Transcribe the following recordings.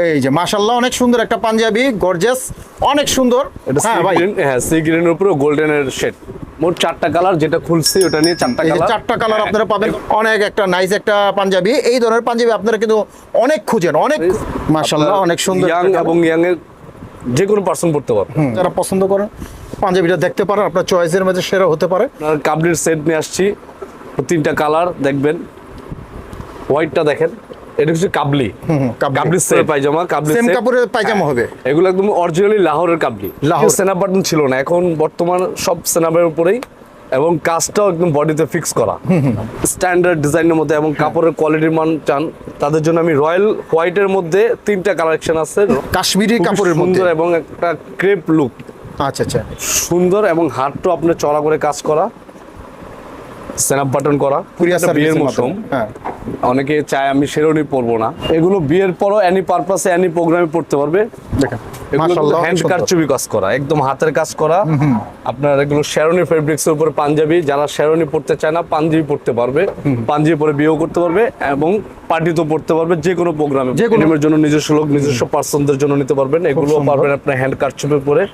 এই যে মাশাল্লাহ অনেক সুন্দর একটা পাঞ্জাবি গর্জেস অনেক সুন্দর। এটা হ্যাঁ ভাই। হ্যাঁ সি গ্রিনের উপরে গোল্ডেনের শেড মোট চারটা কালার যেটা খুলছি ওটা নিয়ে চারটা কালার চারটা কালার আপনারা পাবেন। অনেক একটা নাইস একটা পাঞ্জাবি। এই ধরনের পাঞ্জাবি আপনারা কিন্তু অনেক খুঁজেন অনেক মাশাল্লাহ অনেক সুন্দর ইয়াং এবং ইয়াং এর যে কোনো পার্সন পড়তে পারবে হুম, যারা পছন্দ করেন পাঞ্জাবিটা দেখতে পারেন আপনার চয়েসের মধ্যে সেরা হতে পারে। কাবলির সেট নিয়ে আসছি। তিনটা কালার দেখবেন। হোয়াইটটা দেখেন। এটা হচ্ছে কাবলি। কাবলি। সেট পায়জামা কাবলি সেম কাপড়ের পায়জামা হবে। এগুলো একদম অরিজিনালি লাহোরের কাবলি। লাহোর। সেনা বাটন ছিল না। এখন বর্তমান সব সেনাবের উপরেই এবং কাজটাও একদম বডিতে ফিক্স করা। স্ট্যান্ডার্ড ডিজাইনের মধ্যে এবং কাপড়ের কোয়ালিটির মান চান তাদের জন্য আমি রয়্যাল হোয়াইটের মধ্যে তিনটা কালেকশন আছে। কাশ্মীরি কাপড়ের সুন্দর এবং একটা ক্রেপ লুক আচ্ছা আচ্ছা। সুন্দর এবং হাতটা আপনার চড়া করে কাজ করা। সেনাপ বাটন করা। বিয়ের মৌসুম। হ্যাঁ। অনেকে চায় আমি শেরোনি পরবো না। এগুলো বিয়ের পরও অ্যানি পারপাসে অ্যানি প্রোগ্রামে পড়তে পারবে। দেখেন হ্যান্ড সুন্দর। কারচুপি কাজ করা একদম হাতের কাজ করা। আপনার এগুলো শেরোনি ফেব্রিক্স এর উপরে পাঞ্জাবি যারা শেরোনি পড়তে চায় না পাঞ্জাবি পড়তে পারবে। পাঞ্জাবি পরে বিয়েও করতে পারবে এবং পার্টিতেও পড়তে পারবে যে কোনো প্রোগ্রামে যে কোনো- জন্য নিজস্ব লোক নিজস্ব পার্সনদের জন্য নিতে পারবেন। এগুলো। পারবেন আপনার হ্যান্ড কারচুপি পরে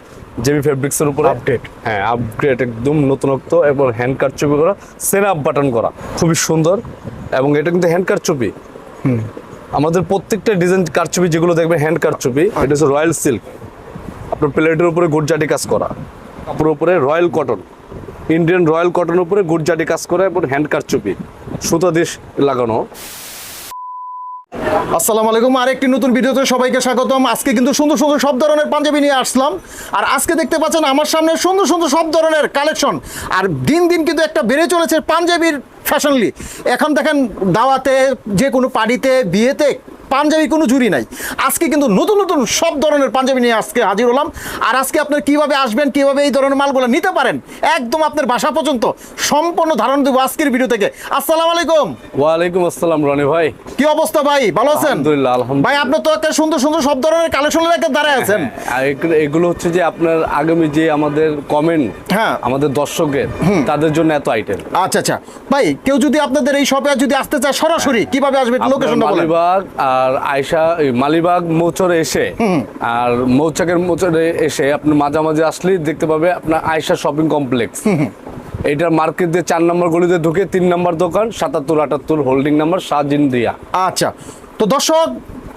জেবি ফেব্রিক্স এর উপরে। Upgrade। হ্যাঁ আপগ্রেড একদম নতুনত্ব এবং হ্যান্ড কারচুপি করা সেন আপ বাটন করা খুবই সুন্দর। এবং এটা কিন্তু হ্যান্ড কারচুপি আমাদের প্রত্যেকটা ডিজাইন কারচুপি যেগুলো দেখবেন হ্যান্ড কারচুপি এটা হচ্ছে রয়্যাল সিল্ক আপনার প্লেটের উপরে গুড়জাটি কাজ করা। কাপড়ের উপরে রয়্যাল কটন ইন্ডিয়ান রয়্যাল কটনের উপরে গুড়জাটি কাজ করা এবং হ্যান্ড কারচুপি সুতা দেশ লাগানো। আসসালামু আলাইকুম। আরেকটি নতুন ভিডিওতে সবাইকে স্বাগতম। আজকে কিন্তু সুন্দর সুন্দর সব ধরনের পাঞ্জাবি নিয়ে আসলাম। আর আজকে দেখতে পাচ্ছেন আমার সামনে সুন্দর সুন্দর সব ধরনের কালেকশন। আর দিন দিন কিন্তু একটা বেড়ে চলেছে পাঞ্জাবির ফ্যাশনলি এখন দেখেন দাওয়াতে যে কোনো পার্টিতে, বিয়েতে পাঞ্জাবি কোনো জুরি নাই। আজকে কিন্তু নতুন নতুন সব ধরনের পাঞ্জাবি নিয়ে আজকে হাজির হলাম। আর আজকে আপনার কীভাবে আসবেন কীভাবে এই ধরনের মালগুলো নিতে পারেন একদম আপনার বাসা পর্যন্ত সম্পূর্ণ ধারণ দেবো আজকের ভিডিও থেকে। আসসালামু আলাইকুম। ওয়ালাইকুম আসসালাম রনি ভাই। কি অবস্থা ভাই? ভালো আছেন? আলহামদুলিল্লাহ আলহামদুলিল্লাহ। ভাই আপনি তো একটা সুন্দর সুন্দর সব ধরনের কালেকশন রেখে দাঁড়ায় আছেন। আর এগুলো- এগুলো হচ্ছে যে আপনার আগামী যে আমাদের কমেন্ট হ্যাঁ। আমাদের দর্শকের তাদের জন্য এত আইটেম আচ্ছা আচ্ছা। ভাই কেউ যদি আপনাদের এই শপে যদি আসতে চায় সরাসরি কীভাবে আসবে লোকেশনটা বলেন। আর আয়সা মালিবাগ মৌচরে এসে আর মৌচাকের মৌচরে এসে আপনি মাঝামাঝি আসলেই দেখতে পাবে আপনার আয়সা শপিং কমপ্লেক্স। এটার মার্কেট দিয়ে চার নম্বর গলিতে ঢুকে তিন নম্বর দোকান সাতাত্তর আটাত্তর হোল্ডিং নাম্বার সাজিন দিয়া আচ্ছা। তো দর্শক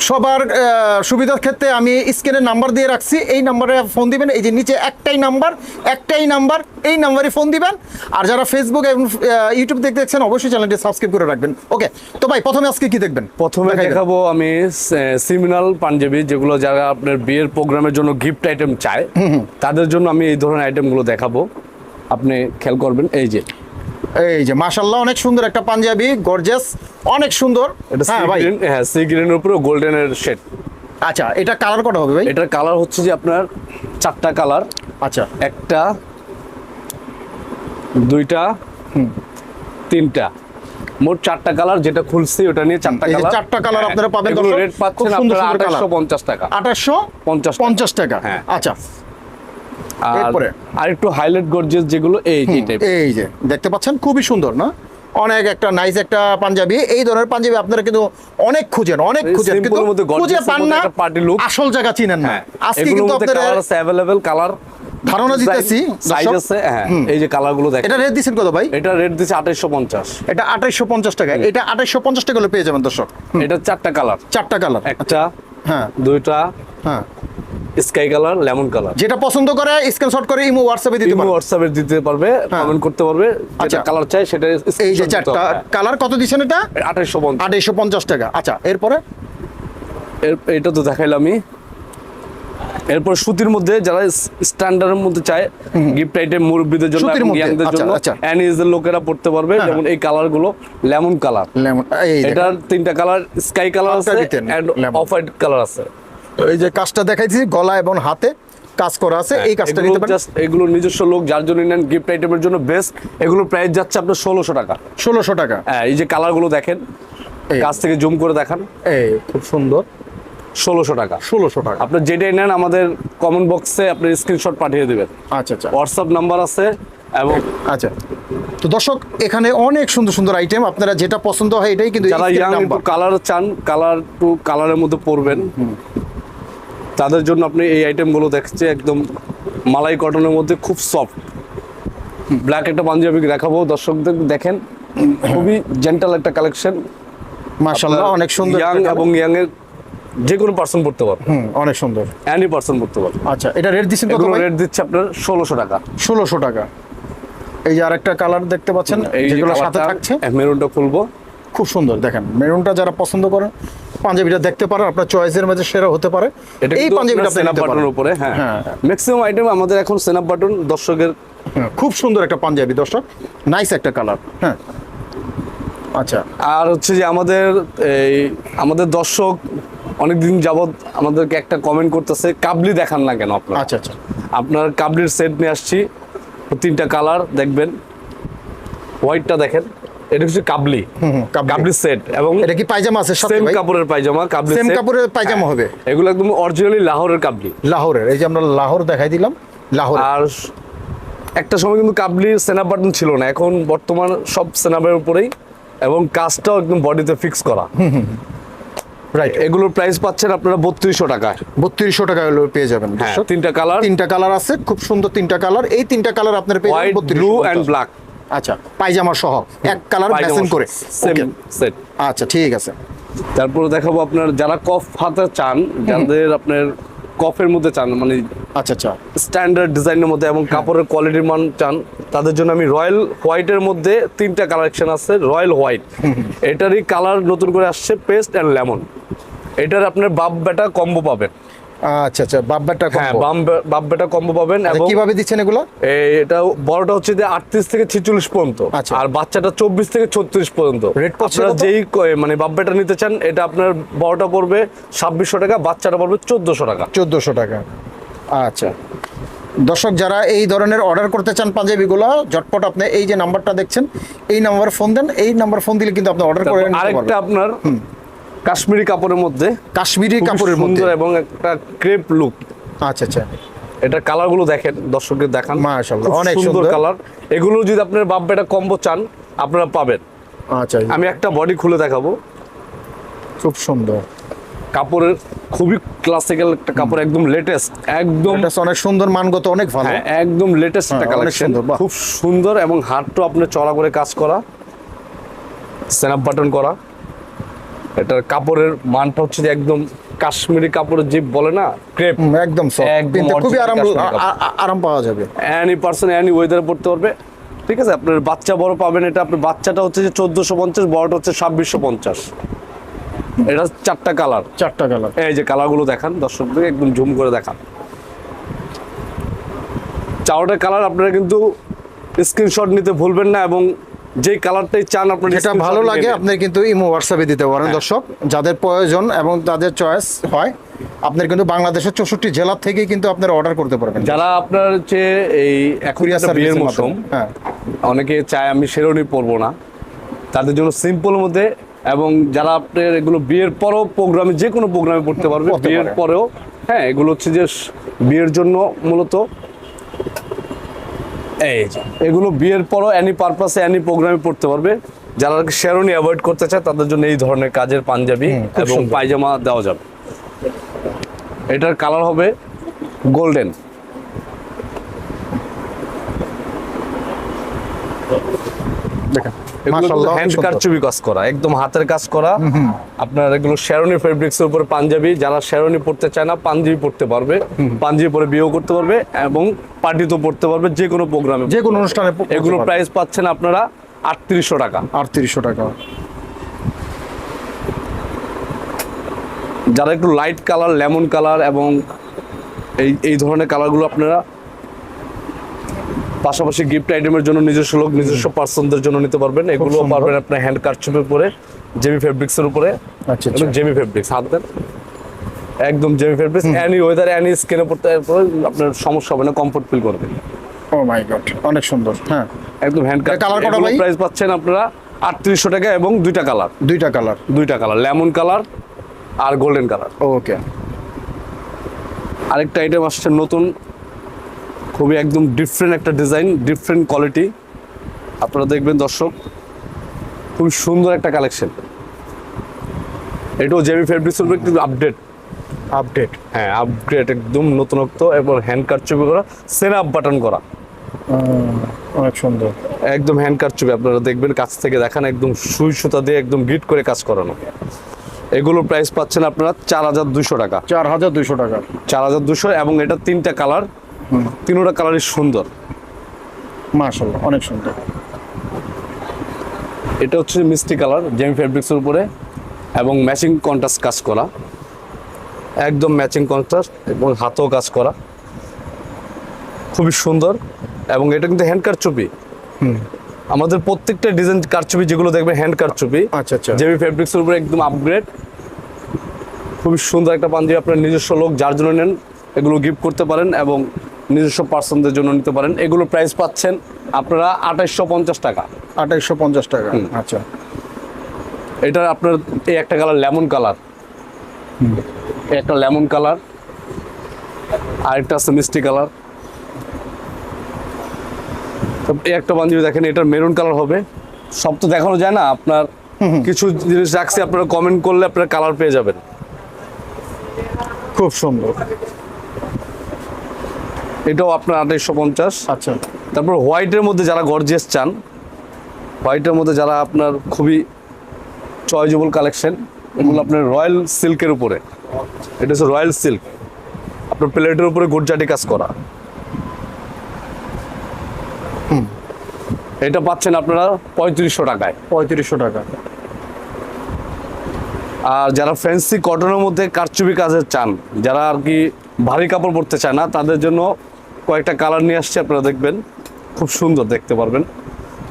সবার সুবিধার ক্ষেত্রে আমি স্ক্রিনের নাম্বার দিয়ে রাখছি। এই নাম্বারে ফোন দিবেন এই যে নিচে একটাই নাম্বার একটাই নাম্বার এই নাম্বারে ফোন দিবেন। আর যারা ফেসবুক এবং ইউটিউব দেখতে দেখছেন অবশ্যই চ্যানেলটি সাবস্ক্রাইব করে রাখবেন। ওকে তো ভাই প্রথমে আজকে কি দেখবেন? প্রথমে দেখাবো আমি সিমিনাল পাঞ্জাবি যেগুলো যারা আপনার বিয়ের প্রোগ্রামের জন্য গিফট আইটেম চায় তাদের জন্য আমি এই ধরনের আইটেমগুলো দেখাবো। আপনি খেয়াল করবেন এই যে এই যে মাশাল্লাহ অনেক সুন্দর একটা পাঞ্জাবি গর্জেস অনেক সুন্দর। হ্যাঁ ভাই। হ্যাঁ সি গ্রিনের উপরে গোল্ডেনের শেড আচ্ছা এটা কালার কটা হবে ভাই? এটার কালার হচ্ছে যে আপনার চারটা কালার আচ্ছা। একটা দুইটা তিনটা। মোট চারটা কালার যেটা খুলছি ওটা নিয়ে চারটা কালার চারটা colour আপনারা পাবেন রেট পাচ্ছেন আপনারা সুন্দর colour। আঠাশশো পঞ্চাশ টাকা। আঠাশশো 50 টাকা। হ্যাঁ। আচ্ছা। এরপরে? আর একটু হাইলাইট যেগুলো এই এই যে দেখতে পাচ্ছেন? খুবই সুন্দর না? অনেক একটা নাইস একটা পাঞ্জাবি। এই ধরনের পাঞ্জাবি আপনারা কিন্তু অনেক খুঁজেন অনেক এই খুঁজেন। কিন্তু খুঁজে পান না একটা party look। আসল জায়গা চিনেন না। হ্যাঁ আজকে কিন্তু আপনারা কালার কালার ধারণা দিতেছি। হ্যাঁ এই যে কালারগুলো দেখেন। এটা রেট দিচ্ছেন কত ভাই? এটা রেট দিচ্ছে আঠাইশশো পঞ্চাশ। এটা আঠাইশশো পঞ্চাশ টাকা। এটা আঠাইশশো পঞ্চাশ টাকা হলে পেয়ে যাবেন দর্শক। এটা চারটা কালার চারটা কালার একটা হ্যাঁ। দুইটা হ্যাঁ। Sky colour lemon colour. যেটা পছন্দ করে স্ক্রিনশট করে ইমো হোয়াটসঅ্যাপে দিতে ইমো পারবেন হোয়াটসঅ্যাপে দিতে পারবে কমেন্ট করতে পারবে আচ্ছা। যেটা কালার চাই সেটা এই যে চারটা কালার কত দিচ্ছেন এটা? আঠাইশশো পঞ্চাশ। আড়াইশো পঞ্চাশ টাকা। আচ্ছা এরপরে? এটা তো দেখাইলামই এরপর সুতির মধ্যে যারা স্ট্যান্ডার্ডের মধ্যে চায় গিফট আইটেম মুরব্বীদের জন্য সুতির মধ্যে, ইয়াংদের আচ্ছা, জন্য আচ্ছা। অ্যানিজের লোকেরা পড়তে পারবে হ্যাঁ, যেমন এই কালারগুলো লেমন কালার। লেমন এটার তিনটা কালার স্কাই কালার আছে এন্ড অফ হোয়াইট কালার আছে। এই যে কাজটা দেখাইছি গলা এবং হাতে কাজ করা আছে এই কাজটা নিতে পারেন। এগুলো নিজস্ব লোক যার জন্য নেন গিফট আইটেমের জন্য বেস্ট এগুলো প্রাইস যাচ্ছে আপনার ষোলোশো টাকা। ষোলোশো টাকা। হ্যাঁ এই যে কালারগুলো দেখেন। কাছ থেকে জুম করে দেখান। এই খুব সুন্দর। ষোলোশো টাকা। ষোলোশো টাকা। আপনার যেটাই নেন আমাদের কমেন্ট বক্সে আপনি স্ক্রিনশট পাঠিয়ে দেবেন। আচ্ছা আচ্ছা। হোয়াটসঅ্যাপ নাম্বার আছে এবং আচ্ছা। তো দর্শক এখানে অনেক সুন্দর সুন্দর আইটেম আপনারা যেটা পছন্দ হয় এটাই কিন্তু যারা ইয়াং একটু কালার চান কালার টু কালারের মধ্যে পরবেন। তাদের জন্য আপনি এই আইটেমগুলো দেখছে একদম মালাই কটনের মধ্যে খুব সফট ব্ল্যাক একটা পাঞ্জাবি দেখাবো দর্শকদের দেখেন। খুবই জেন্টাল একটা কালেকশন মাশাআল্লাহ অনেক সুন্দর ইয়াং এবং ইয়াং এর যে কোনো পার্সন পড়তে পারবে। হুম অনেক সুন্দর। অ্যানি পার্সন পড়তে পারবে। আচ্ছা এটা রেট দিচ্ছেন কত রেট দিচ্ছে আপনার ষোলোশো টাকা। ষোলোশো টাকা। এই যে আরেকটা কালার দেখতে পাচ্ছেন এই যেগুলো সাথে থাকছে। মেরুনটা খুলবো। খুব সুন্দর। দেখেন মেরুনটা যারা পছন্দ করেন পাঞ্জাবিটা দেখতে পারেন আপনার চয়েসের মধ্যে সেরা হতে পারে। এটা এই পাঞ্জাবিটা সেনাপ বাটনের উপরে হ্যাঁ। হ্যাঁ। ম্যাক্সিমাম আইটেম আমাদের এখন সেনাপ বাটন দর্শকের হ্যাঁ, খুব সুন্দর একটা পাঞ্জাবি দর্শক। নাইস একটা কালার হ্যাঁ। আচ্ছা। আর হচ্ছে যে আমাদের এই আমাদের দর্শক অনেকদিন যাবৎ আমাদেরকে একটা কমেন্ট করতেছে কাবলি দেখান না কেন আপনার? আচ্ছা আচ্ছা। আপনার কাবলির সেট নিয়ে আসছি তিনটা কালার দেখবেন। হোয়াইটটা দেখেন। এটা হচ্ছে কাবলি। কাবলি। সেট এবং এটা কি পায়জামা আছে সেম কাপড়ের পায়জামা কাবলি সেম কাপড়ের পায়জামা হবে। এগুলো একদম অরিজিনালি লাহোরের কাবলি। লাহোরের এই যে আমরা লাহোর দেখাই দিলাম লাহোর। আর একটা সময় কিন্তু কাবলির সেনাপ বাটন ছিল না এখন বর্তমান সব সেনাপের উপরেই এবং কাজটাও একদম বডিতে ফিক্স করা। রাইট এগুলোর প্রাইস পাচ্ছেন আপনারা বত্রিশশো টাকায়। বত্রিশশো টাকা হলে পেয়ে যাবেন। হ্যাঁ তিনটা কালার তিনটা কালার আছে খুব সুন্দর তিনটা কালার এই তিনটা কালার আপনার পেয়ে হোয়াইট ব্লু অ্যান্ড ব্ল্যাক আচ্ছা পায়জামা সহ এক কালার ম্যাচিং করে। সেট আচ্ছা ঠিক আছে। তারপরে দেখাবো আপনার যারা কফ হাতে চান যাদের আপনার কফের মধ্যে চান মানে আচ্ছা আচ্ছা। স্ট্যান্ডার্ড ডিজাইনের মধ্যে এবং কাপড়ের কোয়ালিটির মান চান তাদের জন্য আমি রয়্যাল হোয়াইটের মধ্যে তিনটা কালেকশন আছে রয়্যাল হোয়াইট এটারই কালার নতুন করে আসছে পেস্ট অ্যান্ড লেমন এটার আপনার বাপ বেটা কম্বো পাবেন। আচ্ছা আচ্ছা বাব্বারটা হ্যাঁ কম্বো বাম বে- বাপ বেটা কম্বো পাবেন এবং আচ্ছা, কীভাবে দিচ্ছেন এগুলো? এটা বড়টা হচ্ছে যে আটত্রিশ থেকে ছেচল্লিশ পর্যন্ত। আচ্ছা। আর বাচ্চাটা চব্বিশ থেকে ছত্রিশ পর্যন্ত। Rate পড়ছে আপনারা যেই মানে বাব্বাটা নিতে চান এটা আপনার বড়টা পড়বে ছাব্বিশশো টাকা বাচ্চাটা পড়বে চোদ্দশো টাকা। চোদ্দোশো টাকা। আচ্ছা। দর্শক যারা এই ধরনের অর্ডার করতে চান পাঞ্জাবিগুলো ঝটপট আপনি এই যে নাম্বারটা দেখছেন এই নাম্বার ফোন দেন এই নাম্বার ফোন দিলে কিন্তু আপনি অর্ডার করে আরেকটা আপনার কাশ্মীরি কাপড়ের মধ্যে। কাশ্মীরি কাপড়ের মধ্যে? এবং একটা ক্রেপ লুক আচ্ছা আচ্ছা। এটা কালারগুলো দেখেন দর্শকদের দেখান। মাশাআল্লাহ, অনেক সুন্দর। কালার এগুলো যদি আপনার বাপ বেটা কম্বো চান আপনারা পাবেন। আচ্ছা। আমি একটা বডি খুলে দেখাবো। খুব সুন্দর। কাপড়ের খুবই ক্লাসিক্যাল একটা কাপড় একদম লেটেস্ট একদম অনেক সুন্দর মানগত অনেক ভালো। হ্যাঁ একদম লেটেস্ট একটা হ্যাঁ, কালেকশন বাহ। খুব সুন্দর এবং হাতটাও আপনার চড়া করে কাজ করা। স্ন্যাপ বাটন করা। এটার কাপড়ের মানটা হচ্ছে যে একদম কাশ্মীরি কাপড়ের যে বলে না ক্রেপ একদম একদম খুবই আরাম আরাম পাওয়া যাবে। অ্যানি পার্সন অ্যানি ওয়েদারে পড়তে পারবে। ঠিক আছে আপনার বাচ্চা বড় পাবেন এটা আপনার বাচ্চাটা হচ্ছে যে চোদ্দোশো পঞ্চাশ বড়টা হচ্ছে ছাব্বিশশো পঞ্চাশ। এটা চারটা কালার চারটা কালার এই যে কালারগুলো দেখান দর্শকদের একদম জুম করে দেখান। চারটা কালার আপনারা কিন্তু স্ক্রিনশট নিতে ভুলবেন না এবং যেই কালারটাই চান আপনার যেটা ভালো লাগে আপনি কিন্তু ইমো হোয়াটসঅ্যাপে দিতে পারেন হ্যাঁ। দর্শক। যাদের প্রয়োজন এবং তাদের চয়েস হয় আপনার কিন্তু বাংলাদেশের চৌষট্টি জেলা থেকে কিন্তু আপনারা অর্ডার করতে পারবেন। যারা আপনার হচ্ছে এই এখন বিয়ের মৌসুম হ্যাঁ। অনেকে চায় আমি শেরোনি পরবো না। তাদের জন্য সিম্পল মধ্যে এবং যারা আপনার এগুলো বিয়ের পরেও প্রোগ্রামে যে কোনো প্রোগ্রামে পড়তে পারবে বিয়ের পরেও হ্যাঁ এগুলো হচ্ছে যে বিয়ের জন্য মূলত এই এগুলো বিয়ের পরও অ্যানি পারপাসে অ্যানি প্রোগ্রামে পড়তে পারবে। যারা শেরোনি অ্যাভয়েড করতে চায় তাদের জন্য এই ধরনের কাজের পাঞ্জাবি এবং পায়জামা দেওয়া যাবে। এটার কালার হবে গোল্ডেন দেখেন মাশাআল্লাহ হ্যান্ড কারচুপি কাজ করা একদম হাতের কাজ করা। আপনার এগুলো শেরনি ফেব্রিক্স এর উপরে পাঞ্জাবি যারা শেরনি পড়তে চায় না পাঞ্জাবি পড়তে পারবে। পাঞ্জাবি পরে বিয়েও করতে পারবে এবং পার্টিতেও পড়তে পারবে যে কোনো প্রোগ্রামে যে কোনো অনুষ্ঠানে এগুলো প্রাইস পাচ্ছেন আপনারা আটত্রিশশো টাকা। আটত্রিশশো টাকা। যারা একটু লাইট কালার লেমন কালার এবং এই এই ধরনের কালারগুলো আপনারা পাশাপাশি গিফট আইটেমের জন্য নিজস্ব লোক নিজস্ব পার্সনদের জন্য নিতে পারবেন। এগুলো। পারবেন আপনার হ্যান্ড কারচুপের উপরে জেমি ফেব্রিক্স এর উপরে। আচ্ছা আচ্ছা। জেমি ফেব্রিক্স হাত দেন। একদম জেমি ফেব্রিক্স অ্যানি ওয়েদার অ্যানি স্কিনে পড়তে পরে আপনার সমস্যা হবে না কমফোর্ট ফিল করবেন ও মাই গড অনেক সুন্দর হ্যাঁ। একদম হ্যান্ড colour কটা ভাই? প্রাইস পাচ্ছেন আপনারা আটত্রিশশো টাকা এবং দুইটা কালার দুইটা কালার দুইটা কালার লেমন কালার আর গোল্ডেন কালার ওকে আরেকটা আইটেম আসছে নতুন খুবই একদম ডিফারেন্ট একটা ডিজাইন ডিফারেন্ট কোয়ালিটি আপনারা দেখবেন দর্শক খুবই সুন্দর একটা কালেকশন এটাও জেবি ফেব্রিক্সের উপর একটু আপডেট আপডেট হ্যাঁ আপডেট একদম নতুনত্ব এবং হ্যান্ড কারচুপি করা সেন আপ বাটন করা অনেক সুন্দর। একদম হ্যান্ড কারচুপি আপনারা দেখবেন কাছ থেকে দেখান একদম সুই সুতা দিয়ে একদম গিট করে কাজ করানো। এগুলোর প্রাইস পাচ্ছেন আপনারা চার হাজার দুশো টাকা। চার হাজার দুইশো টাকা। চার হাজার দুশো এবং এটা তিনটা কালার তিনোটা কালারই সুন্দর। মাশাল্লাহ অনেক সুন্দর। এটা হচ্ছে মিষ্টি কালার জেমি ফেব্রিক্সের উপরে এবং ম্যাচিং কন্ট্রাস্ট কাজ করা। একদম ম্যাচিং কন্ট্রাস্ট এবং হাতেও কাজ করা। খুবই সুন্দর এবং এটা কিন্তু হ্যান্ড কারচুপি আমাদের প্রত্যেকটা ডিজাইন কারচুপি যেগুলো দেখবেন হ্যান্ড কারচুপি আচ্ছা আচ্ছা। জেমি ফেব্রিক্সের উপরে একদম আপগ্রেড খুবই সুন্দর একটা পাঞ্জাবি আপনার নিজস্ব লোক যার জন্য নেন এগুলো গিফট করতে পারেন এবং নিজস্ব পার্সনদের জন্য নিতে পারেন। এগুলো প্রাইস পাচ্ছেন আপনারা আঠাইশশো পঞ্চাশ টাকা। আঠাইশশো পঞ্চাশ টাকা আচ্ছা। এটা আপনার এই একটা কালার লেমন কালার একটা লেমন কালার আরেকটা আছে মিষ্টি কালার এই একটা বান্ধবী দেখেন এটার মেরুন কালার হবে। সব তো দেখানো যায় না আপনার কিছু জিনিস রাখছি আপনারা কমেন্ট করলে আপনারা কালার পেয়ে যাবেন। খুব সুন্দর। এটাও আপনার আঠাইশশো পঞ্চাশ। আচ্ছা। তারপর হোয়াইটের মধ্যে যারা গর্জেস চান হোয়াইটের মধ্যে যারা আপনার খুবই চয়েজেবল কালেকশন এগুলো আপনার রয়্যাল সিল্কের উপরে। এটা হচ্ছে রয়্যাল সিল্ক। আপনার প্লেটের উপরে গুরজাটি কাজ করা। এটা পাচ্ছেন আপনারা পঁয়ত্রিশশো টাকায়। পঁয়ত্রিশশো টাকা। আর যারা ফ্যান্সি কটনের মধ্যে কারচুপি কাজের চান যারা আর কি ভারী কাপড় পরতে চায় না তাদের জন্য কয়েকটা কালার নিয়ে আসছে আপনারা দেখবেন। খুব সুন্দর দেখতে পারবেন।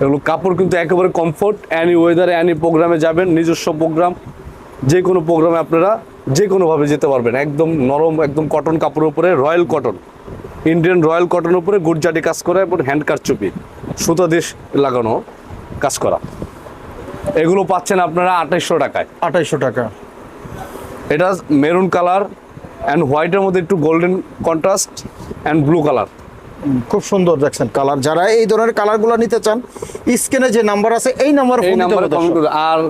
এগুলো কাপড় কিন্তু একেবারে কমফোর্ট অ্যানি ওয়েদারে অ্যানি প্রোগ্রামে যাবেন নিজস্ব প্রোগ্রাম যে কোনো প্রোগ্রামে আপনারা যে কোনোভাবে যেতে পারবেন। একদম নরম একদম কটন কাপড়ের উপরে রয়্যাল কটন ইন্ডিয়ান রয়্যাল কটনের উপরে গুড়জাটি কাজ করা এবং হ্যান্ড কারচুপি সুতো দিয়ে লাগানো কাজ করা। এগুলো পাচ্ছেন আপনারা আঠাইশশো টাকায়। আঠাইশশো টাকা। এটা মেরুন কালার অ্যান্ড হোয়াইটের মধ্যে একটু golden contrast and blue colour খুব সুন্দর দেখছেন কালার যারা এই ধরনের কালারগুলো নিতে চান স্ক্রিনে যে নাম্বার আছে এই নাম্বারে ফোন আর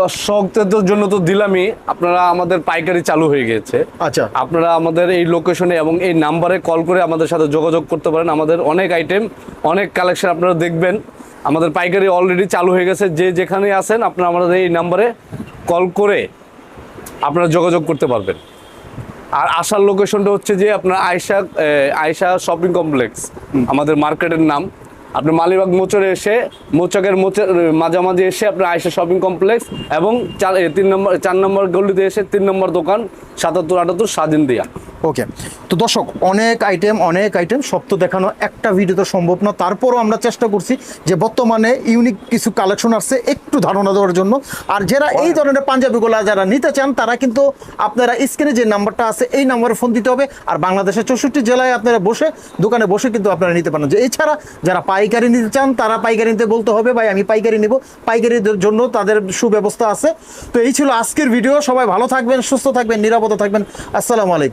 দর্শকদের জন্য তো দিলামই আপনারা আমাদের পাইকারি চালু হয়ে গেছে। আচ্ছা। আপনারা আমাদের এই লোকেশনে এবং এই নাম্বারে কল করে আমাদের সাথে যোগাযোগ করতে পারেন। আমাদের অনেক আইটেম অনেক কালেকশন আপনারা দেখবেন। আমাদের পাইকারি অলরেডি চালু হয়ে গেছে। যে যেখানে আছেন আপনারা আমাদের এই নাম্বারে কল করে আপনারা যোগাযোগ করতে পারবেন। আর আসার লোকেশনটা হচ্ছে যে আপনার আয়সা আয়সা শপিং কমপ্লেক্স আমাদের মার্কেটের নাম। আপনি মালিবাগ মোচরে এসে, মোচকের মোচের মাঝামাঝি এসে আপনার আয়সা শপিং কমপ্লেক্স এবং চার তিন নম্বর, চার নম্বর গলিতে এসে তিন নম্বর দোকান সাতাত্তর আটাত্তর স্বাধীন দিয়া। ওকে, তো দর্শক, অনেক আইটেম অনেক আইটেম সব তো দেখানো একটা ভিডিও তো সম্ভব না। তারপরও আমরা চেষ্টা করছি যে বর্তমানে ইউনিক কিছু কালেকশন আসছে একটু ধারণা দেওয়ার জন্য। আর যারা এই ধরনের পাঞ্জাবিগুলো যারা নিতে চান, তারা কিন্তু আপনারা স্ক্রিনে যে নাম্বারটা আছে, এই নাম্বারে ফোন দিতে হবে। আর বাংলাদেশের চৌষট্টি জেলায় আপনারা বসে, দোকানে বসে কিন্তু আপনারা নিতে পারেন। যে এছাড়া যারা পাইকারি নিতে চান, তারা পাইকারি নিতে বলতে হবে, ভাই, আমি পাইকারি নেব। পাইকারির জন্য তাদের সুব্যবস্থা আছে। তো এই ছিল আজকের ভিডিও। সবাই ভালো থাকবেন, সুস্থ থাকবেন, নিরাপদে থাকবেন। আসসালামু আলাইকুম।